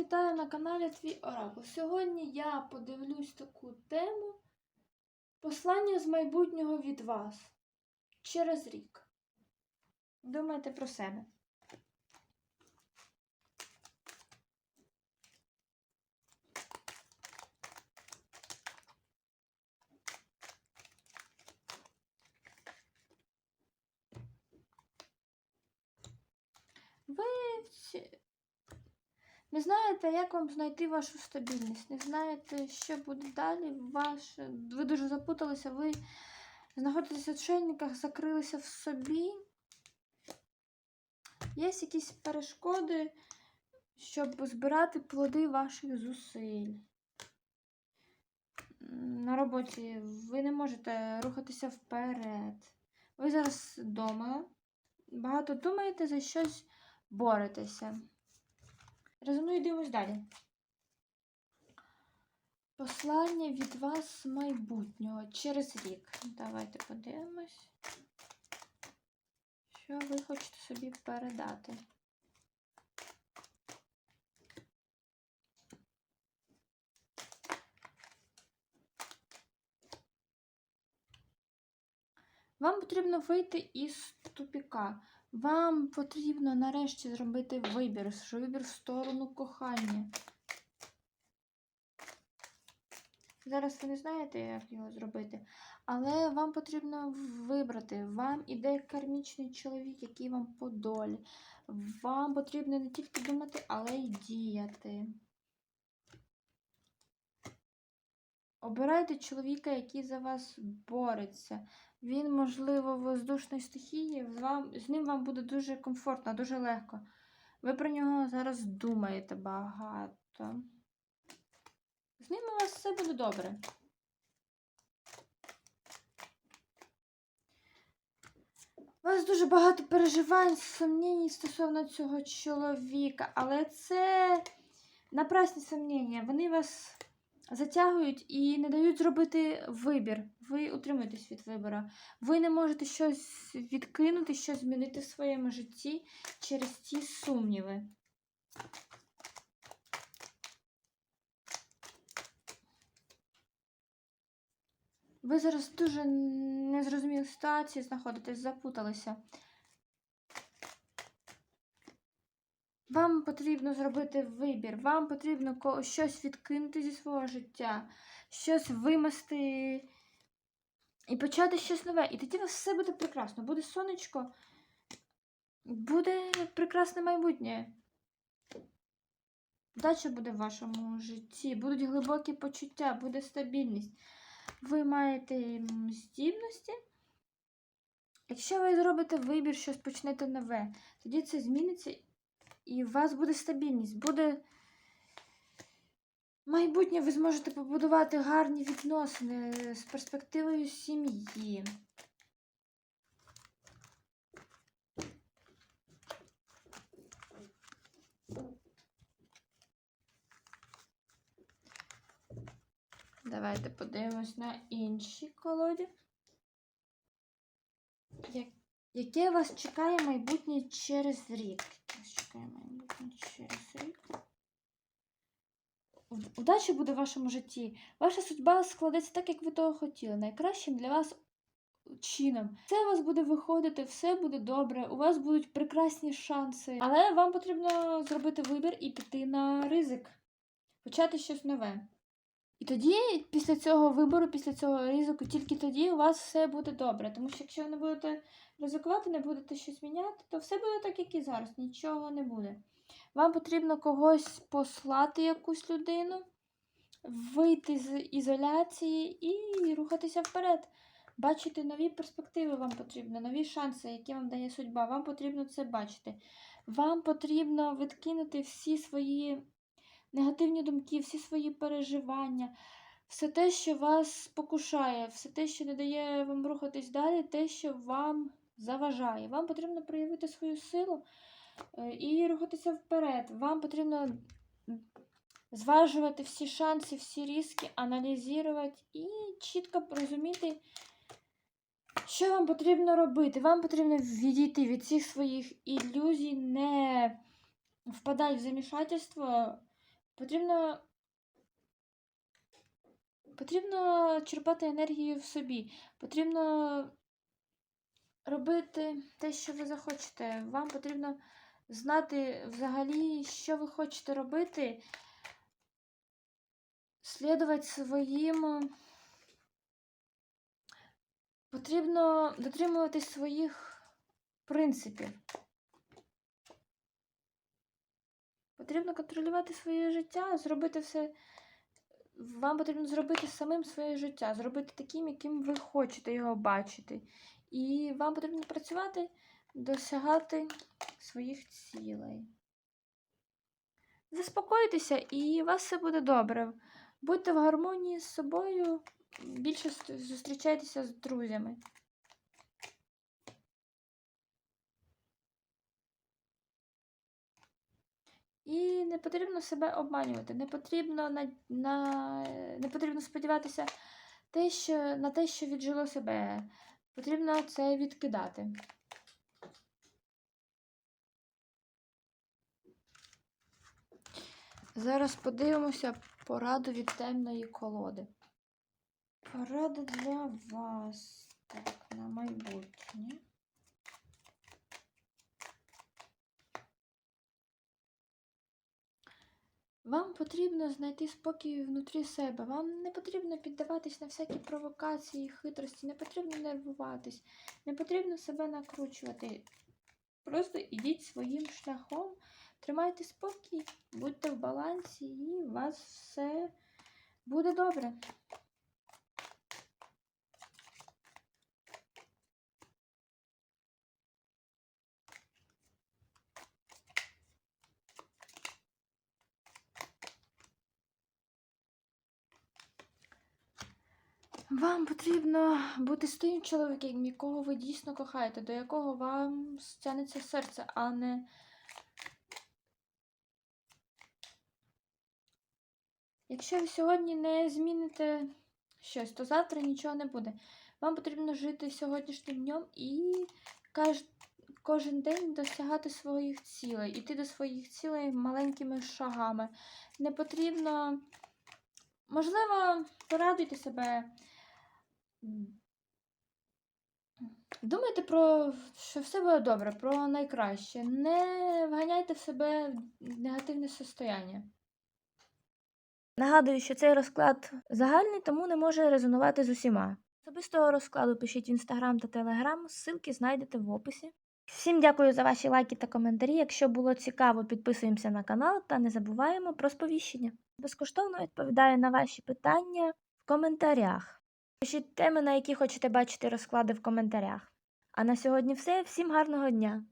вітаю на каналі Твій Оракул. Сьогодні я подивлюсь таку тему Послання з майбутнього від вас через рік. Думайте про себе. Ви не знаєте, як вам знайти вашу стабільність, не знаєте, що буде далі. Ваш... Ви дуже запуталися, ви знаходитесь в отшельниках, закрилися в собі. Є якісь перешкоди, щоб збирати плоди ваших зусиль. На роботі ви не можете рухатися вперед. Ви зараз вдома. Багато думаєте, за щось боретеся. Резоную дивимось далі. Послання від вас майбутнього через рік. Давайте подивимось. Що ви хочете собі передати? Вам потрібно вийти із тупіка. Вам потрібно нарешті зробити вибір, що вибір в сторону кохання. Зараз ви не знаєте, як його зробити, але вам потрібно вибрати. Вам іде кармічний чоловік, який вам по долі. Вам потрібно не тільки думати, але й діяти. Обирайте чоловіка, який за вас бореться. Він, можливо, воздушної стихії, з, ним вам буде дуже комфортно, дуже легко. Ви про нього зараз думаєте багато. З ним у вас все буде добре. У вас дуже багато переживань, сумнінь стосовно цього чоловіка, але це напрасні сумніння. Вони вас затягують і не дають зробити вибір. Ви утримуєтесь від вибору. Ви не можете щось відкинути, щось змінити в своєму житті через ці сумніви. Ви зараз дуже незрозумілій ситуації знаходитесь, запуталися. Вам потрібно зробити вибір, вам потрібно щось відкинути зі свого життя, щось вимести і почати щось нове. І тоді у вас все буде прекрасно. Буде сонечко, буде прекрасне майбутнє. Удача буде в вашому житті, будуть глибокі почуття, буде стабільність. Ви маєте здібності. Якщо ви зробите вибір, щось почнете нове, тоді це зміниться і у вас буде стабільність, буде майбутнє, ви зможете побудувати гарні відносини з перспективою сім'ї. Давайте подивимось на інші колоді. Яке вас чекає майбутнє через рік? Вас чекає майбутнє через рік? Удача буде в вашому житті. Ваша судьба складеться так, як ви того хотіли. Найкращим для вас чином. Все у вас буде виходити, все буде добре, у вас будуть прекрасні шанси. Але вам потрібно зробити вибір і піти на ризик, почати щось нове. І тоді, після цього вибору, після цього ризику, тільки тоді у вас все буде добре. Тому що якщо ви не будете ризикувати, не будете щось міняти, то все буде так, як і зараз, нічого не буде. Вам потрібно когось послати, якусь людину, вийти з ізоляції і рухатися вперед. Бачити нові перспективи вам потрібно, нові шанси, які вам дає судьба. Вам потрібно це бачити. Вам потрібно відкинути всі свої негативні думки, всі свої переживання, все те, що вас спокушає, все те, що не дає вам рухатись далі, те, що вам заважає. Вам потрібно проявити свою силу е, і рухатися вперед. Вам потрібно зважувати всі шанси, всі ризики, аналізувати і чітко розуміти, що вам потрібно робити. Вам потрібно відійти від всіх своїх ілюзій, не впадати в замішательство Потрібно. Потрібно черпати енергію в собі. Потрібно робити те, що ви захочете. Вам потрібно знати взагалі, що ви хочете робити, слідувати своїм. Потрібно дотримуватись своїх принципів. Потрібно контролювати своє життя, зробити все. Вам потрібно зробити самим своє життя, зробити таким, яким ви хочете його бачити. І вам потрібно працювати, досягати своїх цілей. Заспокойтеся, і у вас все буде добре. Будьте в гармонії з собою, більше зустрічайтеся з друзями. І не потрібно себе обманювати, не потрібно на, на, не потрібно сподіватися те, що, на те, що віджило себе. Потрібно це відкидати. Зараз подивимося пораду від темної колоди. Порада для вас. Так, на майбутнє. Вам потрібно знайти спокій внутрі себе. Вам не потрібно піддаватись на всякі провокації, хитрості, не потрібно нервуватись, не потрібно себе накручувати. Просто йдіть своїм шляхом, тримайте спокій, будьте в балансі, і у вас все буде добре. Вам потрібно бути з тим чоловіком, якого ви дійсно кохаєте, до якого вам стягнеться серце, а не. Якщо ви сьогодні не зміните щось, то завтра нічого не буде. Вам потрібно жити сьогоднішнім днем і кожен день досягати своїх цілей, іти до своїх цілей маленькими шагами. Не потрібно, можливо, порадуйте себе. Думайте про що все буде добре, про найкраще. Не вганяйте в себе негативне состояння. Нагадую, що цей розклад загальний, тому не може резонувати з усіма. Особистого розкладу пишіть інстаграм та телеграм, ссылки знайдете в описі. Всім дякую за ваші лайки та коментарі. Якщо було цікаво, підписуємося на канал та не забуваємо про сповіщення. Безкоштовно відповідаю на ваші питання в коментарях. Пишіть теми, на які хочете бачити розклади в коментарях. А на сьогодні все. Всім гарного дня!